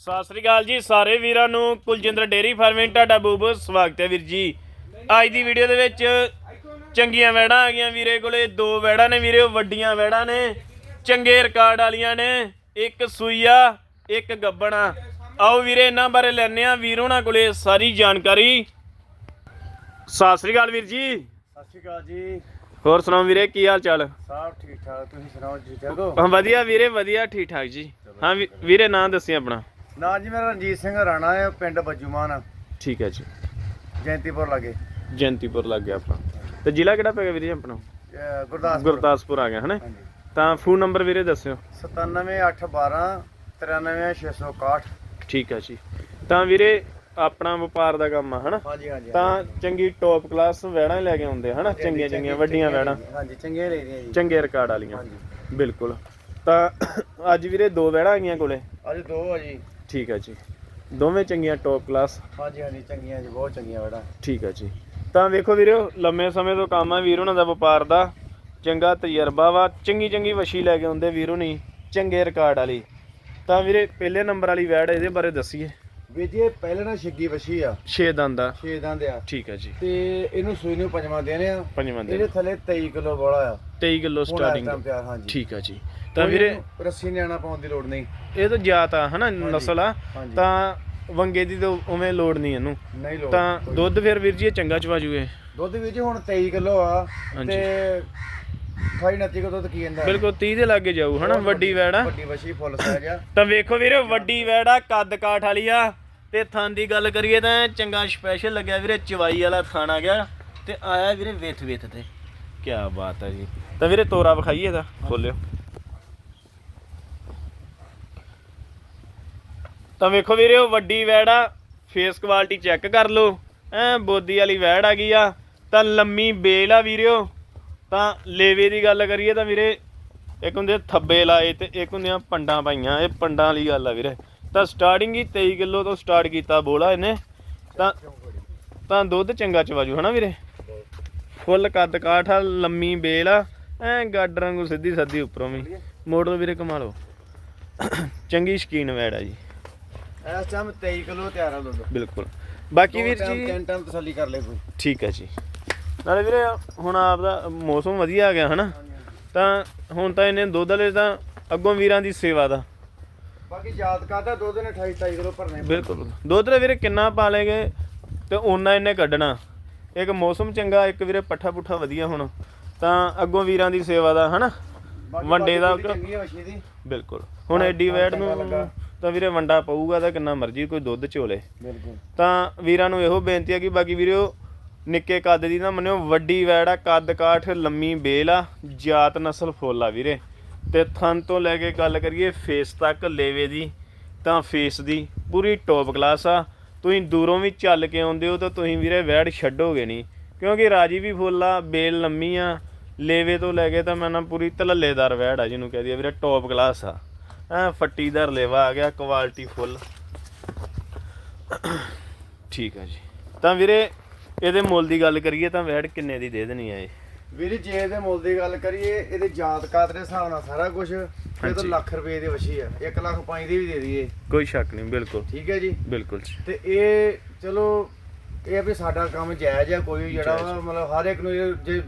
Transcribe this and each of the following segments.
ਸਤਿ ਸ੍ਰੀ ਅਕਾਲ ਜੀ ਸਾਰੇ ਵੀਰਾਂ ਨੂੰ। ਕੁਲਜਿੰਦਰ ਡੇਰੀ ਫਾਰਮਿੰਗ ਤੁਹਾਡਾ ਬਹੁਤ ਸਵਾਗਤ ਹੈ ਵੀਰ ਜੀ। ਅੱਜ ਦੀ ਵੀਡੀਓ ਦੇ ਵਿੱਚ ਚੰਗੀਆਂ ਵੈੜਾਂ ਆ ਗਈਆਂ ਵੀਰੇ ਕੋਲੇ। ਦੋ ਵੈੜਾਂ ਨੇ ਵੀਰੇ ਉਹ ਵੱਡੀਆਂ ਵੈੜਾਂ ਨੇ। ਚੰਗੇ ਰਿਕਾਰਡ ਵਾਲੀਆਂ ਨੇ। ਇੱਕ ਸੂਈਆ ਇੱਕ ਗੱਬਣਾ। ਆਓ ਵੀਰੇ ਇਹਨਾਂ ਬਾਰੇ ਲੈਣੇ ਆ ਵੀਰ ਉਹਨਾਂ ਕੋਲੇ ਸਾਰੀ ਜਾਣਕਾਰੀ। ਸਤਿ ਸ੍ਰੀ ਅਕਾਲ ਵੀਰ ਜੀ। ਸਤਿ ਸ਼੍ਰੀ ਅਕਾਲ ਜੀ। ਹੋਰ ਸੁਣਾਓ ਵੀਰੇ ਕੀ ਹਾਲ ਚਾਲ? ਸਭ ਠੀਕ ਠਾਕ ਤੁਸੀਂ ਸੁਣਾਓ ਜੀ ਠੀਕ ਹੋ ਹਾਂ? ਵਧੀਆ ਵੀਰੇ ਵਧੀਆ ਠੀਕ ਠਾਕ ਜੀ। ਹਾਂ ਵੀ- ਵੀਰੇ ਨਾਂ ਦੱਸੀ ਆਪਣਾ। ਨਾਂ ਜੀ ਮੇਰਾ ਰਣਜੀਤ ਸਿੰਘ ਰਾਣਾ ਹੈ ਪਿੰਡ ਬੱਜੂਮਾਨ ਠੀਕ ਹੈ ਜੀ। ਜੈਂਤੀਪੁਰ ਲਾਗੇ। ਜੈਂਤੀਪੁਰ ਲੱਗ ਗਿਆ ਆਪਣਾ ਤੇ ਜ਼ਿਲ੍ਹਾ ਕਿਹੜਾ ਪੈ ਗਿਆ ਵੀਰੇ ਆਪਣਾ? ਅਹ ਗੁਰਦਾਸਪੁਰ। ਗੁਰਦਾਸਪੁਰ ਆ ਗਿਆ ਹਨਾ? ਹਾਂਜੀ। ਤਾਂ ਫੋਨ ਨੰਬਰ ਵੀਰੇ ਦੱਸਿਓ। 97812 93661 ਠੀਕ ਹੈ ਜੀ। ਤਾਂ ਵੀਰੇ ਆਪਣਾ ਵਪਾਰ ਦਾ ਕੰਮ ਆ ਹਨਾ? ਹਾਂਜੀ ਹਾਂਜੀ ਤਾਂ ਚੰਗੀ ਟੌਪ ਕਲਾਸ ਵੈੜਾਂ ਲੈ ਕੇ ਆਉਂਦੇ ਹਨਾ? ਚੰਗੀਆਂ ਚੰਗੀਆਂ ਵੱਡੀਆਂ ਵੈੜਾਂ। ਹਾਂਜੀ ਚੰਗੀਆਂ ਲੈ ਰਹੀਆਂ ਜੀ। ਚੰਗੇ ਰਿਕਾਰਡ ਵਾਲੀਆਂ। ਹਾਂਜੀ। ਬਿਲਕੁਲ। ਤਾਂ ਅੱਜ ਵੀਰੇ ਦੋ ਵੈੜਾਂ ਆਈਆਂ ਕੋਲੇ। ਅੱਜ ਦੋ ਆ ਜੀ। ਠੀਕ ਹੈ ਜੀ। ਦੋਵੇਂ ਚੰਗੀਆਂ ਟੌਪ ਕਲਾਸ ਹਾਂਜੀ ਹਾਂਜੀ ਚੰਗੀਆਂ ਜੀ ਬਹੁਤ ਚੰਗੀਆਂ ਬੜਾ ਠੀਕ ਹੈ ਜੀ। ਤਾਂ ਵੇਖੋ ਵੀਰੇ ਲੰਮੇ ਸਮੇਂ ਤੋਂ ਕੰਮ ਆ ਵੀਰ ਉਹਨਾਂ ਦਾ ਵਪਾਰ ਦਾ। ਚੰਗਾ ਤਜਰਬਾ ਵਾ। ਚੰਗੀ ਚੰਗੀ ਵਸ਼ੀ ਲੈ ਕੇ ਆਉਂਦੇ ਵੀਰੋ ਨਹੀਂ ਚੰਗੇ ਰਿਕਾਰਡ ਵਾਲੀ। ਤਾਂ ਵੀਰੇ ਪਹਿਲੇ ਨੰਬਰ ਵਾਲੀ ਵੈੜ ਇਹਦੇ ਬਾਰੇ ਦੱਸੀਏ। ਵੀ ਜੀ ਪਹਿਲੇ ਨਾ ਛਿੱਗੀ ਵਛੀ ਆ 6 ਦੰਦ ਦਾ ਛੇ ਦੰਦ ਆ। ਠੀਕ ਹੈ ਜੀ। ਤੇ ਇਹਨੂੰ ਸੂਈ ਨੂੰ ਪੰਜਵਾਂ ਦੇਣੇ ਆ। ਪੰਜਵਾਂ ਦੇ ਇਹਦੇ ਥੱਲੇ 23 ਕਿਲੋ ਬੋਲਾ ਆ। 23 ਕਿਲੋ ਸਟਾਰਟਿੰਗ ਠੀਕ ਹੈ ਜੀ। ਤਾਂ ਵੀਰੇ ਰੱਸੀ ਨਿਆਣਾ ਪਾਉਣ ਦੀ ਲੋੜ ਨਹੀਂ। ਇਹ ਤਾਂ ਜਾਤ ਆ ਹਨਾ ਨਸਲ ਆ। ਤਾਂ ਵੰਗੇ ਦੀ ਤਾਂ ਉਵੇਂ ਲੋੜ ਨਹੀਂ ਇਹਨੂੰ। ਨਹੀਂ ਲੋੜ। ਤਾਂ। ਦੁੱਧ ਫਿਰ ਵੀਰ ਜੀ ਇਹ ਚੰਗਾ ਚਵਾ ਜੂਏ। ਦੁੱਧ ਵੀ ਜੀ ਹੁਣ 23 ਕਿਲੋ ਆ। ਤੇ ਖਾਈ ਨੱਤੀ ਕੋ ਦੁੱਧ ਕੀ ਜਾਂਦਾ? ਬਿਲਕੁਲ 30 ਦੇ ਲਾਗੇ ਜਾਊ ਹਨਾ? ਵੱਡੀ ਵੈੜ। ਆ ਵੱਡੀ ਵਛੀ ਫੁੱਲ ਸਾਈਜ਼ ਆ। ਤਾਂ ਵੇਖੋ ਵੀਰੇ ਵੱਡੀ ਵੈੜ ਆ ਕੱਦ ਕਾਠ ਵਾਲੀ ਆ। ਤੇ ਥਣ ਦੀ ਗੱਲ ਕਰੀਏ ਤਾਂ ਚੰਗਾ ਸਪੈਸ਼ਲ ਲੱਗਿਆ ਵੀਰੇ ਚਵਾਈ ਵਾਲਾ ਥਣ ਆ ਗਿਆ। ਤੇ ਆਇਆ ਵੀਰੇ ਵਿਥ ਵਿਥ ਤੇ। ਕੀ ਬਾਤ ਹੈ ਜੀ। ਤਾਂ ਵੀਰੇ ਤੋਰਾ ਵਿਖਾਈਏ ਇਹਦਾ ਖੋਲਿਓ। ਤਾਂ ਵੇਖੋ ਵੀਰੇ ਉਹ ਵੱਡੀ ਵੈੜ ਆ ਫੇਸ ਕੁਆਲਿਟੀ ਚੈੱਕ ਕਰ ਲਓ। ਐ ਬੋਦੀ ਵਾਲੀ ਵੈੜ ਆ ਗਈ ਆ। ਤਾਂ ਲੰਮੀ ਬੇਲ ਆ ਵੀਰਿਓ ਤਾਂ ਲੇਵੇ ਦੀ ਗੱਲ ਕਰੀਏ ਤਾਂ ਵੀਰੇ ਇੱਕ ਹੁੰਦੇ ਥੱਬੇ ਲਾਏ ਤੇ ਇੱਕ ਹੁੰਦੀਆਂ ਪੰਡਾਂ ਪਾਈਆਂ ਇਹ ਪੰਡਾਂ ਵਾਲੀ ਗੱਲ ਆ ਵੀਰੇ। ਤਾਂ ਸਟਾਰਟਿੰਗ ਹੀ 23 ਕਿਲੋ ਤੋਂ ਸਟਾਰਟ ਕੀਤਾ ਬੋਲਾ ਇਹਨੇ। ਤਾਂ ਤਾਂ ਦੁੱਧ ਚੰਗਾ ਚਵਾਜੂ ਹਨਾ ਵੀਰੇ? ਫੁੱਲ ਕੱਦ ਕਾਠ ਆ ਲੰਮੀ ਬੇਲ ਆ ਐ ਗਾਡਰ ਵਾਂਗੂ ਸਿੱਧੀ ਸੱਦੀ ਉੱਪਰੋਂ ਵੀ। ਮੋੜ ਲਓ ਵੀਰੇ ਕਮਾ ਲਓ। ਚੰਗੀ ਸ਼ਕੀਨ ਵੈੜ ਆ ਜੀ। ਇਸ ਟਾਈਮ 23 ਕਿਲੋ ਤਿਆਰ ਆ ਦੁੱਧ। ਬਿਲਕੁਲ। ਬਾਕੀ ਵੀਰ ਜੀ ਤਿੰਨ ਟਾਈਮ ਤਸੱਲੀ ਕਰ ਲੈ ਕੋਈ। ਠੀਕ ਹੈ ਜੀ। ਨਾਲੇ ਵੀਰੇ ਹੁਣ ਆਪ ਦਾ ਮੌਸਮ ਵਧੀਆ ਆ ਗਿਆ ਹਨਾ? ਤਾਂ ਹੁਣ ਤਾਂ ਇਹਨੇ ਦੁੱਧ ਵਾਲੇ ਤਾਂ ਅੱਗੋਂ ਵੀਰਾਂ ਦੀ ਸੇਵਾ ਦਾ। ਬਾਕੀ ਯਾਦ ਕਰਦਾ ਦੁੱਧ ਨੇ 28 27 ਕਿਲੋ ਭਰਨੇ ਬਿਲਕੁਲ। ਦੁੱਧ ਦੇ ਵੀਰੇ ਕਿੰਨਾ ਪਾ ਲੇਗੇ ਤੇ ਓਨਾ ਇਹਨੇ ਕੱਢਣਾ। ਇੱਕ ਮੌਸਮ ਚੰਗਾ ਇੱਕ ਵੀਰੇ ਪੱਠਾ ਪੁੱਠਾ ਵਧੀਆ ਹੁਣ। ਤਾਂ ਅੱਗੋਂ ਵੀਰਾਂ ਦੀ ਸੇਵਾ ਦਾ ਹਨਾ? ਵੰਡੇ ਦਾ ਆ ਬਿਲਕੁਲ। ਹੁਣ ਐਡੀ ਚੰਗਾ ਨੂੰ। ਤਾਂ ਵੀਰੇ ਵੰਡਾ ਪਊਗਾ ਤਾਂ ਕਿੰਨਾ ਮਰਜ਼ੀ ਕੋਈ ਦੁੱਧ ਚੋਲੇ ਬਿਲਕੁਲ। ਤਾਂ ਵੀਰਾਂ ਨੂੰ ਇਹੋ ਬੇਨਤੀ ਹੈ ਕਿ ਬਾਕੀ ਵੀਰਿਓ ਨਿੱਕੇ ਕੱਦ ਦੀ ਨਾ ਮੰਨਿਓ, ਵੱਡੀ ਵੈੜ ਆ, ਕੱਦ ਕਾਠ, ਲੰਮੀ ਬੇਲ ਆ, ਜਾਤ ਨਸਲ ਫੁੱਲ ਆ ਵੀਰੇ। ਤੇ ਥਣ ਤੋਂ ਲੈ ਕੇ ਗੱਲ ਕਰੀਏ ਫੇਸ ਤੱਕ ਲੇਵੇ ਦੀ, ਤਾਂ ਫੇਸ ਦੀ ਪੂਰੀ ਟੌਪ ਕਲਾਸ ਆ। ਤੁਸੀਂ ਦੂਰੋਂ ਵੀ ਚੱਲ ਕੇ ਆਉਂਦੇ ਹੋ ਤਾਂ ਤੁਸੀਂ ਵੀਰੇ ਵੈੜ ਛੱਡੋਗੇ ਨਹੀਂ। ਕਿਉਂਕਿ ਰਾਜੀ ਵੀ ਫੁੱਲ ਆ, ਬੇਲ ਲੰਮੀ ਆ, ਲੇਵੇ ਤੋਂ ਲੈ ਕੇ ਤਾਂ ਮੈਂ ਨਾ ਪੂਰੀ ਤਲੱਲੇਦਾਰ ਵੈੜ ਆ ਜਿਹਨੂੰ ਕਹਦੀ ਆ ਵੀਰੇ ਟੌਪ ਕਲਾਸ ਆ। ਐ ਫੱਟੀਦਾਰ ਲੇਵਾ ਆ ਗਿਆ ਕੁਆਲਿਟੀ ਫੁੱਲ। ਠੀਕ ਆ ਜੀ। ਤਾਂ ਵੀਰੇ ਇਹਦੇ ਮੁੱਲ ਦੀ ਗੱਲ ਕਰੀਏ ਤਾਂ ਵੈੜ ਕਿੰਨੇ ਦੀ ਦੇ ਦੇਣੀ ਹੈ ਇਹ? ਵੀਰ ਜੀ ਇਹਦੇ ਮੁੱਲ ਦੀ ਗੱਲ ਕਰੀਏ ਇਹਦੇ ਯਾਦ ਕਾਤ ਦੇ ਹਿਸਾਬ ਨਾਲ ਸਾਰਾ ਕੁਝ ਇਹ ਤਾਂ। ਲੱਖ ਰੁਪਏ ਦੀ ਵਛੀ ਆ। 1 ਲੱਖ ਪੰਜ ਦੀ ਵੀ ਦੇ ਦਈਏ। ਕੋਈ ਸ਼ੱਕ ਨਹੀਂ ਬਿਲਕੁਲ। ਠੀਕ ਹੈ ਜੀ? ਬਿਲਕੁਲ। ਤੇ ਇਹ ਚਲੋ ਇਹ ਆ ਵੀ ਸਾਡਾ ਕੰਮ ਜਾਇਜ਼ ਆ ਕੋਈ ਜਿਹੜਾ ਮਤਲਬ ਹਰ ਇੱਕ ਨੂੰ ਜੇ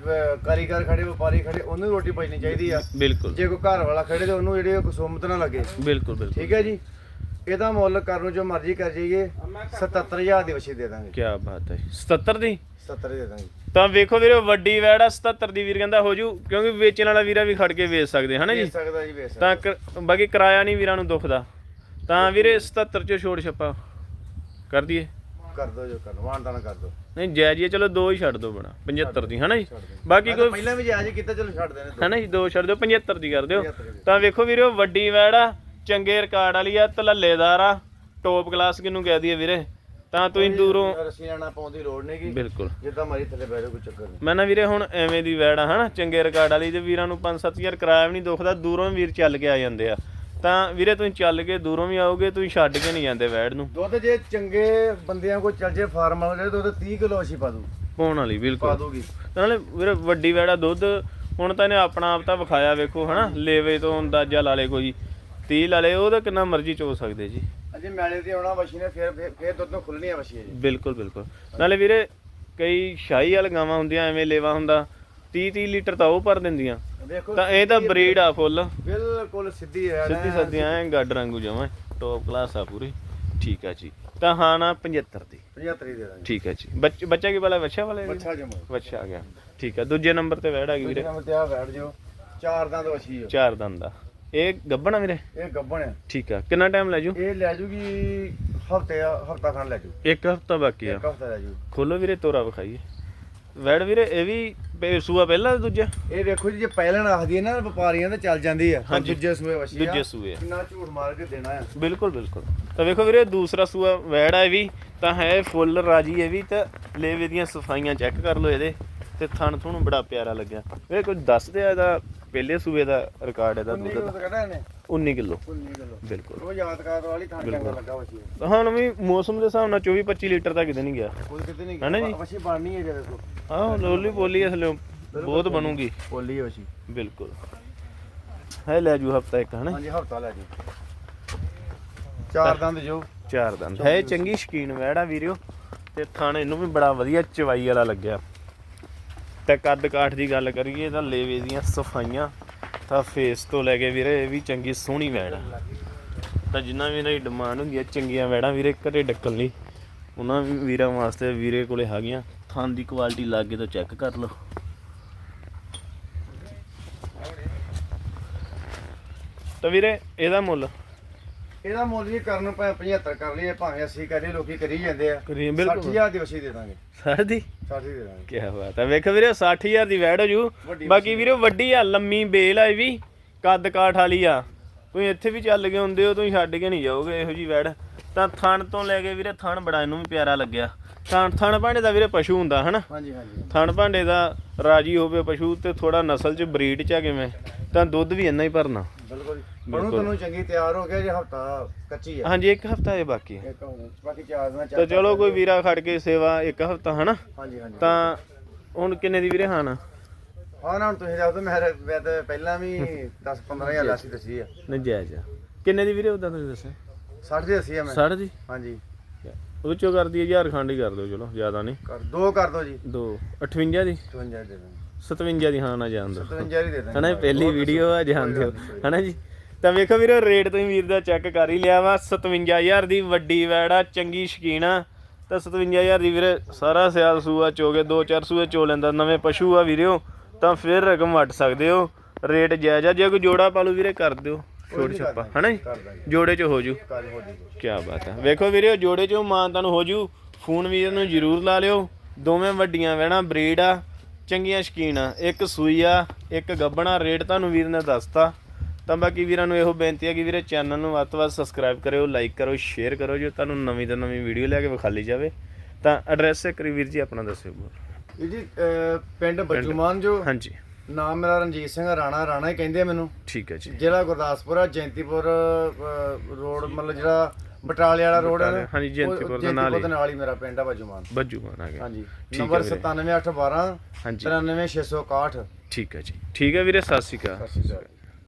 ਕਾਰੀਗਰ ਖੜੇ ਵਪਾਰੀ ਖੜੇ ਉਹਨੂੰ ਰੋਟੀ ਪਾਣੀ ਚਾਹੀਦੀ ਆ। ਬਿਲਕੁਲ। ਜੇ ਕੋਈ ਘਰ ਵਾਲਾ ਖੜੇ ਤੇ ਉਹਨੂੰ ਜਿਹੜੀ ਕੋਈ ਸੁਮਤ ਨਾ ਲੱਗੇ। ਬਿਲਕੁਲ ਬਿਲਕੁਲ। ਠੀਕ ਹੈ ਜੀ? ਇਹਦਾ ਮੁੱਲ ਕਰਨ ਨੂੰ ਜੋ ਮਰਜ਼ੀ ਕਰ ਜਾਈਏ 77000 ਦੀ ਵਛੀ ਦੇ ਦਾਂਗੇ। ਕੀ ਬਾਤ ਹੈ। 77 ਦੀ? 70 ਦੇ ਦਾਂਗੇ। ਤਾਂ ਵੇਖੋ ਵੀਰੇ ਵੱਡੀ ਵੈੜ ਆ 77 ਦੀ ਵੀਰ ਕਹਿੰਦਾ ਹੋ ਜੂ ਕਿਉਂਕਿ ਵੇਚਣ ਵਾਲਾ ਵੀਰਾ ਵੀ ਖੜ ਕੇ ਵੇਚ ਸਕਦੇ ਹਨਾ ਜੀ? ਵੇਚ ਸਕਦਾ ਜੀ ਵੇਚ ਤਾਂ ਕ- ਬਾਕੀ ਕਿਰਾਇਆ ਨਹੀਂ ਵੀਰਾਂ ਨੂੰ ਦੁਖਦਾ। ਤਾਂ ਵੀਰੇ 77 ਚੋਂ ਛੋੜ ਛੱਪਾ। ਕਰ ਦਈਏ? ਕਰ ਦੋ ਜੋ ਕਰ ਵਾਂਟਾਂ ਕਰ ਦੋ। ਨਹੀਂ ਹੀ ਹੈ, ਚਲੋ ਦੋ ਹੀ ਛੱਡ ਦੋ ਬਣਾ 75 ਦੀ ਹਨਾ ਜੀ। ਬਾਕੀ ਕੋਈ ਪਹਿਲਾਂ ਵੀ ਜਾਇਜ਼ ਕੀਤਾ ਚਲੋ ਛੱਡ ਦੇਣੇ ਦੋ। ਹਨਾ ਜੀ ਦੋ ਛੱਡ ਦਿਓ 75 ਦੀ ਕਰ ਦਿਓ। 75 ਦੀ। ਤਾਂ ਵੇਖੋ ਵੀਰੋ ਵੱਡੀ ਵੈੜ ਆ ਚੰਗੇ ਰਿਕਾਰਡ ਵਾਲੀ ਆ ਤਲੱਲੇਦਾਰ ਆ। ਟੌਪ ਕਲਾਸ ਕਿਨੂੰ ਕਹਿ ਦਈਏ ਵੀਰੇ? ਤਾਂ ਤੁਸੀਂ ਦੂਰੋਂ ਰੱਸੀ ਜਾਣਾ ਪਾਉਣ ਦੀ ਲੋੜ ਨਹੀਂਗੀ। ਬਿਲਕੁਲ। ਜਿੱਦਾਂ ਮਰਜ਼ੀ ਥੱਲੇ ਬਹਿ ਜਾਓ ਕੋਈ ਚੱਕਰ ਨਹੀਂ। ਮੈਂ ਨਾ ਵੀਰੇ ਹੁਣ ਐਵੇਂ ਦੀ ਵੈੜ ਆ ਹਨਾ? ਚੰਗੇ ਰਿਕਾਰਡ ਵਾਲੀ ਤੇ ਵੀਰਾਂ ਨੂੰ 5-7000 ਕਿਰਾਇਆ ਵੀ ਨਹੀਂ ਦੁਖਦਾ ਦੂਰੋਂ ਵੀਰ ਚੱਲ ਕੇ ਆ ਜਾਂਦੇ ਆ। ਤਾਂ ਵੀਰੇ ਤੁਸੀਂ ਚੱਲ ਕੇ ਦੂਰੋਂ ਵੀ ਆਓਗੇ ਤੁਸੀਂ ਛੱਡ ਕੇ ਨਹੀਂ ਜਾਂਦੇ ਵੈੜ ਨੂੰ। ਦੁੱਧ ਜੇ ਚੰਗੇ ਬੰਦਿਆਂ ਕੋਲ ਚੱਲ ਜੇ ਫਾਰਮ ਵਾਲੇ ਦੁੱਧ 30 ਕਿਲੋ ਅਸੀਂ ਪਾ ਦੂ। ਪਾਉਣ ਵਾਲੀ ਪਾ ਬਿਲਕੁਲ ਦੂਗੀ ਨਾਲੇ ਵੀਰੇ ਵੱਡੀ ਵੈੜਾ ਦੁੱਧ ਹੁਣ ਤਾਂ ਇਹਨੇ ਆਪਣਾ ਆਪ ਤਾਂ ਵਿਖਾਇਆ ਵੇਖੋ ਹਨਾ? ਲੇਵੇ ਤੋਂ ਅੰਦਾਜ਼ਾ ਲਾ ਲੇ ਕੋਈ। 30 ਲਾ ਲੇ ਉਹ ਤਾਂ ਕਿੰਨਾ ਮਰਜ਼ੀ ਚੋ ਸਕਦੇ ਜੀ। ਅਜੇ ਮੈਲੇ ਤੇ ਆਉਣਾ ਵਸ਼ੀ ਨੇ ਫਿਰ ਫਿਰ- ਫਿਰ ਦੁੱਧ ਨੂੰ ਖੁੱਲਣੀ ਆ ਵਸ਼ੀ ਜੀ। ਬਿਲਕੁਲ ਬਿਲਕੁਲ। ਨਾਲੇ ਵੀਰੇ ਕਈ ਸ਼ਾਹੀ ਵਾਲ ਗਾਵਾਂ ਹੁੰਦੀਆਂ ਐਵੇਂ ਲੇਵਾ ਹੁੰਦਾ 30 30 ਲੀਟਰ ਤਾਂ ਉਹ ਭਰ ਦਿੰਦੀਆਂ। ਦੇਖੋ ਤਾਂ ਇਹ ਤਾਂ ਬਰੀਡ ਆ ਫੁੱਲ। ਬਿਲਕੁਲ ਸਿੱਧੀ ਹੈ ਸਿੱਧੀ ਸੱਦੀ ਐ ਗੱਡ ਰੰਗੂ ਜਮਾ ਟੌਪ ਕਲਾਸ ਆ ਪੂਰੀ। ਠੀਕ ਆ ਜੀ। ਤਾਂ ਹਾਂ ਨਾ 75 ਦੀ। 75 ਦੇ ਦਾਂਗੇ। ਠੀਕ ਹੈ ਜੀ। ਬੱਚ- ਬੱਚਾ ਕੀ ਵਾਲਾ ਬੱਚਾ ਵਾਲਾ ਹੈ? ਬੱਚਾ ਜਮੋ। ਬੱਚਾ ਆ ਗਿਆ। ਠੀਕ ਆ ਦੂਜੇ ਨੰਬਰ ਤੇ ਵੈੜ ਆ ਗਈ ਵੀਰੇ ਵੀਰੇ। ਨੰਬਰ ਤੇ ਆ ਬੈਠ ਜਾਓ ਚਾਰ ਦੰਦ ਵਸ਼ੀ ਚਾਰ ਦੰਦ ਦਾ ਇਹ ਗੱਬਣਾ ਵੀਰੇ? ਇਹ ਗੱਬਣ ਹੈ ਠੀਕ ਆ। ਕਿੰਨਾ ਟਾਈਮ ਲੈ ਜੂ? ਇਹ ਲੈ ਜੂਗੀ ਹਫ਼ਤੇ ਹਫਤਾ ਖਾਨ ਲੈ ਜੂ। ਇੱਕ ਹਫਤਾ ਬਾਕੀ ਆ। ਇੱਕ ਹਫਤਾ ਲੈ ਜੂ। ਖੋਲੋ ਵੀਰੇ ਤੋਰਾ ਵਿਖਾਈਏ। ਵੈੜ ਵੀਰੇ ਇਹ ਵੀ ਸੂਆ ਪਹਿਲਾ ਦੂਜਾ? ਇਹ ਵੇਖੋ ਜੀ ਜੇ ਪਹਿਲਣ ਆਖਦੀ ਹੈ ਨਾ ਵਪਾਰੀਆਂ ਤੇ ਚੱਲ ਜਾਂਦੀ ਹਾਂਜੀ। ਦੂਜੇ ਸੂਏ ਵਸ਼ੀ ਦੂਜੇ ਸੂਏ ਆ। ਕਿੰਨਾ ਝੂਠ ਮਾਰ ਕੇ ਦੇਣਾ ਹੈ ਬਿਲਕੁਲ ਬਿਲਕੁਲ। ਤਾਂ ਵੇਖੋ ਵੀਰੇ ਦੂਸਰਾ ਸੂਆ ਵੈੜ ਆ ਇਹ ਵੀ ਤਾਂ ਹੈ ਫੁੱਲ ਰਾਜੀ ਇਹ ਵੀ ਤਾਂ ਲੇਵੇ ਦੀਆਂ ਸਫਾਈਆਂ ਚੈੱਕ ਕਰ ਲਓ ਇਹਦੇ। ਤੇ ਥਣ ਥੁਣ ਬੜਾ ਪਿਆਰਾ ਲੱਗਿਆ। ਇਹ ਕੁਝ ਦੱਸਦੇ ਆ ਇਹਦਾ ਪਹਿਲੇ ਸੂਏ ਦਾ ਰਿਕਾਰਡ ਇਹਦਾ 19 ਦੁੱਧ ਦਾ ਤਾਂ ਕੱਢਿਆ ਇਹਨੇ। 19 ਕਿਲੋ। 19 ਕਿਲੋ। ਬਿਲਕੁਲ। ਉਹ ਯਾਦਗਾਰ ਵਾਲੀ ਥਾਂ ਚੰਗਾ ਲੱਗਾ ਵਸ਼ੀ ਹੁਣ ਵੀ ਮੌਸਮ ਦੇ ਹਿਸਾਬ ਨਾਲ 24 25 ਲੀਟਰ ਤੱਕ ਕਿਤੇ ਨਹੀਂ ਗਿਆ। ਕੋਈ ਕਿਤੇ ਨਹੀਂ ਹੈ ਨਾ ਜੀ? ਵਸ਼ੀ ਬਣਨੀ ਹੈ ਜੇ ਦੇਖੋ। ਹਾਂ ਲੋਲੀ ਬੋਲੀ ਇਸ ਲਈ ਬਹੁਤ ਬਣੂਗੀ। ਬੋਲੀ ਹੈ ਵਸ਼ੀ ਬਿਲਕੁਲ। ਹੈ ਲੈ ਜੂ ਹਫਤਾ ਇੱਕ ਹਨਾ? ਹਾਂਜੀ ਹਫਤਾ ਲੈ ਜੀ। ਚਾਰ ਦੰਦ ਜੋ। ਚਾਰ ਦੰਦ। ਹੈ ਚੰਗੀ ਸ਼ਕੀਨ ਵੈੜਾ ਵੀਰਿਓ। ਤੇ ਥਣ ਇਹਨੂੰ ਵੀ ਬੜਾ ਵਧੀਆ ਚਵਾਈ ਵਾਲਾ ਲੱਗਿਆ। ਤੇ ਕੱਦ ਕਾਠ ਦੀ ਗੱਲ ਕਰੀਏ ਤਾਂ ਲੇਵੇ ਦੀਆਂ ਸਫਾਈਆਂ ਤਾਂ ਫੇਸ ਤੋਂ ਲੈ ਕੇ ਵੀਰੇ ਇਹ ਵੀ ਚੰਗੀ ਸੋਹਣੀ ਵੈੜ ਆ। ਤਾਂ ਜਿੰਨਾ ਵੀ ਇਹਨਾਂ ਦੀ ਡਿਮਾਂਡ ਹੁੰਦੀ ਹੈ ਚੰਗੀਆਂ ਵੈੜਾਂ ਵੀਰੇ ਘਰੇ ਡੱਕਣ ਲਈ। ਉਹਨਾਂ ਵੀ ਵੀਰਾਂ ਵਾਸਤੇ ਵੀਰੇ ਕੋਲੇ ਹੈਗੀਆਂ। ਥਾਂ ਦੀ ਕੁਆਲਿਟੀ ਲਾਗੇ ਤੋਂ ਚੈੱਕ ਕਰ ਲਓ। ਤਾਂ ਵੀਰੇ ਇਹਦਾ ਮੁੱਲ ਇਹਦਾ ਮੁੱਲ ਵੀ ਕਰਨ ਭਾਵੇਂ 75 ਕਰ ਲਈਏ ਭਾਵੇਂ 80 ਕਰੀਏ ਲੋਕੀ ਕਰੀ ਜਾਂਦੇ ਆ। ਕਰੀਏ, ਬਿਲਕੁਲ। 60000 ਦੀ ਵਸ਼ੀ ਦੇ ਦਾਂਗੇ। ਸਰ ਦੀ? 60 ਦੇ ਦਾਂਗੇ। ਕੀ ਬਾਤ ਹੈ ਵੇਖ ਵੀਰੇ 60000 ਦੀ ਵੈੜ ਹੋ ਜੂ। ਵੱਡੀ ਬਾਕੀ ਵੀਰੇ ਵੱਡੀ ਆ ਲੰਮੀ ਬੇਲ ਆ ਇਹ ਵੀ। ਕੱਦ ਕਾਠ ਵਾਲੀ ਆ। ਤੁਸੀਂ ਇੱਥੇ ਵੀ ਚੱਲ ਗਏ ਹੁੰਦੇ ਹੋ ਤੁਸੀਂ ਛੱਡ ਕੇ ਨਹੀਂ ਜਾਓਗੇ ਇਹੋ ਜੀ ਵੈੜ। ਤਾਂ ਥਣ ਤੋਂ ਲੈ ਕੇ ਵੀਰੇ ਥਣ ਬੜਾ ਇਹਨੂੰ ਵੀ ਪਿਆਰਾ ਲੱਗਿਆ। ਥਣ ਥਣ ਭਾਂਡੇ ਦਾ ਵੀਰੇ ਪਸ਼ੂ ਹੁੰਦਾ ਹਨਾ? ਹਾਂਜੀ ਹਾਂਜੀ। ਥਣ ਭਾਂਡੇ ਦਾ ਰਾਜੀ ਹੋਵੇ ਪਸ਼ੂ ਤੇ ਥੋੜਾ ਨਸਲ ਚ ਬਰੀਡ ਚ ਆ ਕਿਵੇਂ ਤਾਂ ਦੁੱਧ ਵੀ ਇੰਨਾ ਹੀ ਭਰਨਾ। ਬਿਲਕੁਲ ਬਣੂ ਤੁਹਾਨੂੰ ਚੰਗੀ ਤਿਆਰ ਹੋ ਗਿਆ ਜੇ ਹਫਤਾ ਕੱਚੀ ਆ। ਹਾਂਜੀ ਇੱਕ ਹਫਤਾ ਇਹ ਬਾਕੀ ਹੈ ਇੱਕ ਬਾਕੀ ਚਾਰ ਦਿਨਾਂ ਤਾਂ ਚਲੋ ਕੋਈ ਵੀਰਾ ਖੜ ਕੇ ਸੇਵਾ ਇੱਕ ਹਫਤਾ ਹਨਾ? ਹਾਂਜੀ ਹਾਂਜੀ। ਤਾਂ ਹੁਣ ਕਿੰਨੇ ਦੀ ਵੀਰੇ ਹਾਨ ਹਾਂ ਨਾ ਹੁਣ ਤੁਸੀਂ ਦੱਸ ਦਿਓ ਮੈਂ ਮੈਂ ਤਾਂ ਪਹਿਲਾਂ ਵੀ 10 15000 ਲਾਸੀ ਦੱਸੀ ਆ। ਨਜਾਇਜ਼ ਆ ਕਿੰਨੇ ਦੀ ਵੀਰੇ ਉਦਾਂ ਤੁਸੀਂ ਦੱਸਿਆ? 60 ਦੀ ਦੱਸੀ ਆ ਮੈਂ। 60 ਦੀ? ਹਾਂਜੀ। ਉਹ ਚੋਂ ਕਰਦੀ ਹੈ ਹਜ਼ਾਰ ਖੰਡ ਹੀ ਕਰ ਦਿਓ ਚਲੋ ਜ਼ਿਆਦਾ ਨਹੀਂ। ਕਰ ਦੋ ਕਰ ਦਿਓ ਜੀ। ਦੋ। 58 ਦੀ? 52 ਦੇ ਦਾਂਗੇ 57 ਦੀ ਹਾਂ ਨਾ ਜਾਣ ਦਿਓ। 57 ਹੀ ਦੇ ਦਾਂਗੇ ਹਨਾ ਇਹ ਪਹਿਲੀ ਵੀਡੀਓ ਆ ਜਾਣ ਦਿਓ। ਹਨਾ ਜੀ? ਤਾਂ ਵੇਖੋ ਵੀਰੋ ਰੇਟ ਤੁਸੀਂ ਵੀਰ ਦਾ ਚੈੱਕ ਕਰ ਹੀ ਲਿਆ ਵਾ। 57000 ਦੀ ਵੱਡੀ ਵੈੜ ਆ ਚੰਗੀ ਸ਼ਕੀਨ ਆ। ਤਾਂ 57000 ਦੀ ਵੀਰੇ ਸਾਰਾ ਸਿਆਲ ਸੂਆ ਚੋਗੇ ਦੋ ਚਾਰ ਸੂਏ ਚੋ ਲੈਂਦਾ ਨਵੇਂ ਪਸ਼ੂ ਆ ਵੀਰਿਓ। ਤਾਂ ਫਿਰ ਰਕਮ ਵਟ ਸਕਦੇ ਹੋ। ਰੇਟ ਜਾਇਜ਼ ਆ ਜੇ ਕੋਈ ਜੋੜਾ ਪਾਲੂ ਵੀਰੇ ਕਰ ਦਿਓ। ਛੋਟ ਛੱਪਾ ਹਨਾ ਜੀ? ਕਰ ਜੋੜੇ ਚ ਹੋ ਜੂ। ਕਰ ਕੀ ਬਾਤ ਹੈ ਵੇਖੋ ਵੀਰੇ ਜੋੜੇ ਚੋਂ ਮਾਂ ਤੁਹਾਨੂੰ ਹੋ ਜੂ। ਫੋਨ ਵੀਰ ਨੂੰ ਜ਼ਰੂਰ ਲਾ ਲਿਓ। ਦੋਵੇਂ ਵੱਡੀਆਂ ਵਹਿਣਾ ਬਰੀਡ ਆ ਚੰਗੀਆਂ ਸ਼ਕੀਨ ਆ। ਇੱਕ ਸੂਈ ਆ ਇੱਕ ਗੱਬਣਾ ਰੇਟ ਤੁਹਾਨੂੰ ਵੀਰ ਨੇ ਦੱਸਤਾ। ਤਾਂ ਬਾਕੀ ਵੀਰਾਂ ਨੂੰ ਇਹੋ ਬੇਨਤੀ ਹੈ ਕਿ ਵੀਰੇ ਚੈਨਲ ਨੂੰ ਵੱਧ ਤੋਂ ਵੱਧ ਸਬਸਕ੍ਰਾਈਬ ਕਰਿਓ ਲਾਈਕ ਕਰੋ ਸ਼ੇਅਰ ਕਰੋ ਜੋ ਤੁਹਾਨੂੰ ਨਵੀਂ ਤੋਂ ਨਵੀਂ ਵੀਡੀਓ ਲੈ ਕੇ ਵਿਖਾਲੀ ਜਾਵੇ। ਤਾਂ ਐਡਰੈਸ ਇੱਕ ਵਾਰੀ ਵੀਰ ਜੀ ਆਪਣਾ ਦੱਸਿਓ। ਜੀ ਪਿੰਡ ਬੱਜੂਮਾਨ ਜੋ ਹਾਂਜੀ। ਨਾਮ ਮੇਰਾ ਰਣਜੀਤ ਸਿੰਘ ਰਾਣਾ ਰਾਣਾ ਹੀ ਕਹਿੰਦੇ ਆ ਮੈਨੂੰ। ਠੀਕ ਹੈ ਜੀ। ਜ਼ਿਲ੍ਹਾ ਗੁਰਦਾਸਪੁਰ ਆ ਜੈਂਤੀਪੁਰ ਰੋਡ ਮਤਲਬ ਜਿਹੜਾ ਬਟਾਲੇ ਵਾਲਾ ਰੋਡ ਹੈ ਹਾਂਜੀ, ਜੈਂਤੀਪੁਰ ਦੇ ਨਾਲ ਹੀ। ਨਾਲ ਹੀ ਮੇਰਾ ਪਿੰਡ ਆ ਬੱਜੂਮਾਨ। ਬੱਜੂ ਬਣ ਆ ਗਿਆ। ਹਾਂਜੀ। ਨੰਬਰ ਵੀਰੇ। 97812 ਹਾਂਜੀ। 93661 ਠੀਕ ਹੈ ਜੀ। ਠੀਕ ਹੈ ਵੀਰੇ ਸਤਿ ਸ਼੍ਰੀ ਅਕਾਲ। ਸਤਿ ਸ਼੍ਰੀ ਅਕਾਲ।